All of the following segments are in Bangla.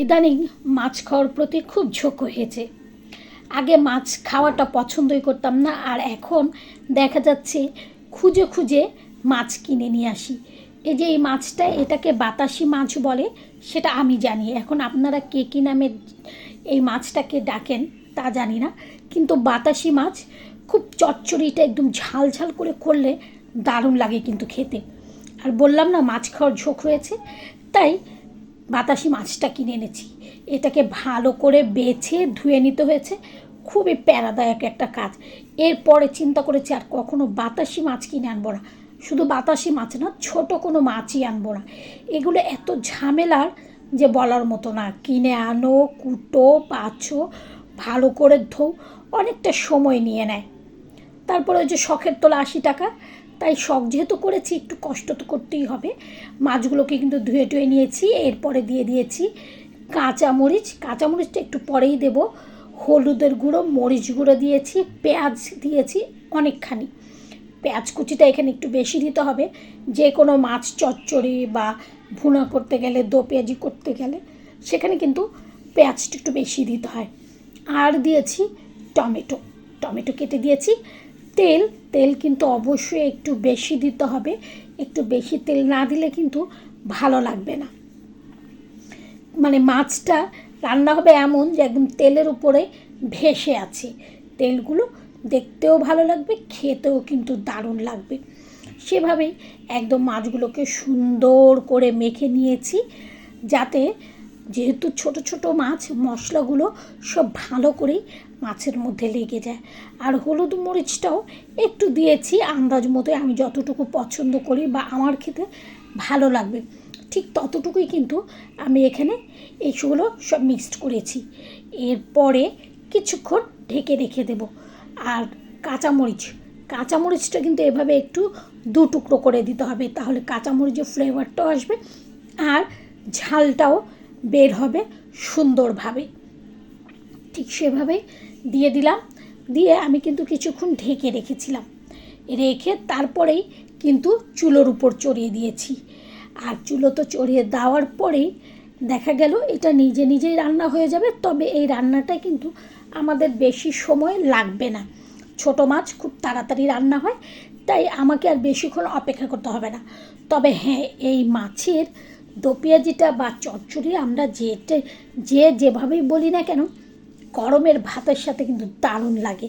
ইদানিং মাছ খাওয়ার প্রতি খুব ঝোঁক হয়েছে। আগে মাছ খাওয়াটা পছন্দই করতাম না, আর এখন দেখা যাচ্ছে খুঁজে খুঁজে মাছ কিনে নিয়ে আসি। এই যে এই মাছটা, এটাকে বাতাসি মাছ বলে, সেটা আমি জানি। এখন আপনারা কে কী নামে এই মাছটাকে ডাকেন তা জানি না। কিন্তু বাতাসি মাছ খুব চচ্চড়িটা একদম ঝাল ঝাল করে করলে দারুণ লাগে কিন্তু খেতে। আর বললাম না, মাছ খাওয়ার ঝোঁক হয়েছে তাই বাতাসি মাছটা কিনে এনেছি। এটাকে ভালো করে বেছে ধুয়ে নিতে হয়েছে। খুবই প্যারাদায়ক একটা কাজ। এরপরে চিন্তা করেছি আর কখনো বাতাসি মাছ কিনে আনব না। শুধু বাতাসি মাছ না, ছোট কোনো মাছই আনব না। এগুলো এত ঝামেলার যে বলার মতো না। কিনে আনো, কুটো, পাছো, ভালো করে ধো অনেকটা সময় নিয়ে নেয়। তারপরে ওই যে শখের তোলা আশি টাকা তাই শখ যেহেতু করেছি, একটু কষ্ট তো করতেই হবে। মাছগুলোকে কিন্তু ধুয়ে টুয়ে নিয়েছি, এরপরে দিয়ে দিয়েছি কাঁচামরিচ। কাঁচামরিচটা একটু পরেই দেব। হলুদের গুঁড়ো, মরিচ গুঁড়ো দিয়েছি, পেঁয়াজ দিয়েছি অনেকখানি। পেঁয়াজ কুচিটা এখানে একটু বেশি দিতে হবে। যে কোনো মাছ চচ্চড়ি বা ভুনা করতে গেলে দো পেঁয়াজি করতে গেলে, সেখানে কিন্তু পেঁয়াজটা একটু বেশি দিতে হয়। আর দিয়েছি টমেটো। টমেটো কেটে দিয়েছি। তেল তেল কিন্তু অবশ্যই একটু বেশি দিতে হবে। একটু বেশি তেল না দিলে কিন্তু ভালো লাগবে না। মানে মাছটা রান্না হবে এমন যে একদম তেলের উপরে ভেসে আছে। তেলগুলো দেখতেও ভালো লাগবে, খেতেও কিন্তু দারুণ লাগবে। সেভাবেই একদম মাছগুলোকে সুন্দর করে মেখে নিয়েছি, যাতে যেহেতু ছোট ছোট মাছ, মশলাগুলো সব ভালো করেই মাছের মধ্যে লেগে যায়। আর হলুদ মরিচটাও একটু দিয়েছি আন্দাজ মতোই আমি যতটুকু পছন্দ করি বা আমার খেতে ভালো লাগবে। ঠিক ততটুকুই কিন্তু আমি এখানে এইগুলো সব মিক্সড করেছি। এরপরে কিছুক্ষণ ঢেকে রেখে দেব। আর কাঁচামরিচ, কাঁচামরিচটা কিন্তু এভাবে একটু দু টুকরো করে দিতে হবে, তাহলে কাঁচামরিচের ফ্লেভারটাও আসবে আর ঝালটাও বের হবে সুন্দরভাবে। ঠিক সেভাবেই দিয়ে দিলাম। দিয়ে আমি কিন্তু কিছুক্ষণ ঢেকে রেখেছিলাম। রেখে তারপরেই কিন্তু চুলোর উপর চড়িয়ে দিয়েছি। আর চুলো তো চড়িয়ে দেওয়ার পরেই দেখা গেল এটা নিজে নিজেই রান্না হয়ে যাবে, তবে এই রান্নাটা কিন্তু আমাদের বেশি সময় লাগবে না। ছোট মাছ খুব তাড়াতাড়ি রান্না হয়, তাই আমাকে আর বেশিক্ষণ অপেক্ষা করতে হবে না। তবে হ্যাঁ এই মাছের দোপিয়াজিটা বা চচ্চড়ি, আমরা যেটে যে যেভাবেই বলি না কেন, গরমের ভাতের সাথে কিন্তু দারুণ লাগে।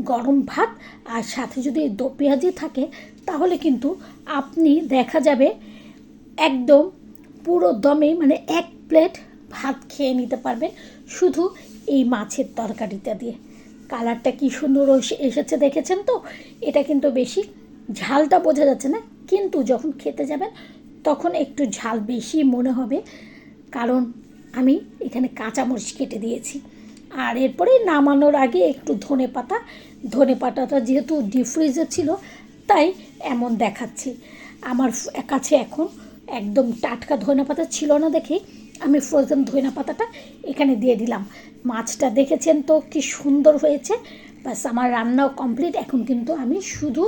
গরম ভাত আর সাথে যদি এই দো পেঁয়াজি থাকে, তাহলে কিন্তু আপনি দেখা যাবে একদম পুরো দমে মানে এক প্লেট ভাত খেয়ে নিতে পারবেন শুধু এই মাছের তরকারিটা দিয়ে। কালারটা কি সুন্দর এসে- এসেছে দেখেছেন তো? এটা কিন্তু বেশি ঝালটা বোঝা যাচ্ছে না, কিন্তু যখন খেতে যাবেন তখন একটু ঝাল বেশি মনে হবে, কারণ আমি এখানে কাঁচামরিচ কেটে দিয়েছি। আর এরপরে নামানোর আগে একটু ধনে পাতা, ধনে পাতাটা যেহেতু ডিপ ফ্রিজে ছিল, তাই এমন দেখাচ্ছি। আমার কাছে এখন একদম টাটকা ধনে পাতা ছিল না দেখে আমি ফ্রোজেন ধনে পাতাটা এখানে দিয়ে দিলাম। মাছটা দেখেছেন তো কি সুন্দর হয়েছে? ব্যাস, আমার রান্নাও কমপ্লিট এখন কিন্তু আমি শুধু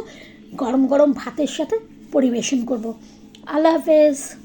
গরম গরম ভাতের সাথে পরিবেশন করব। alavés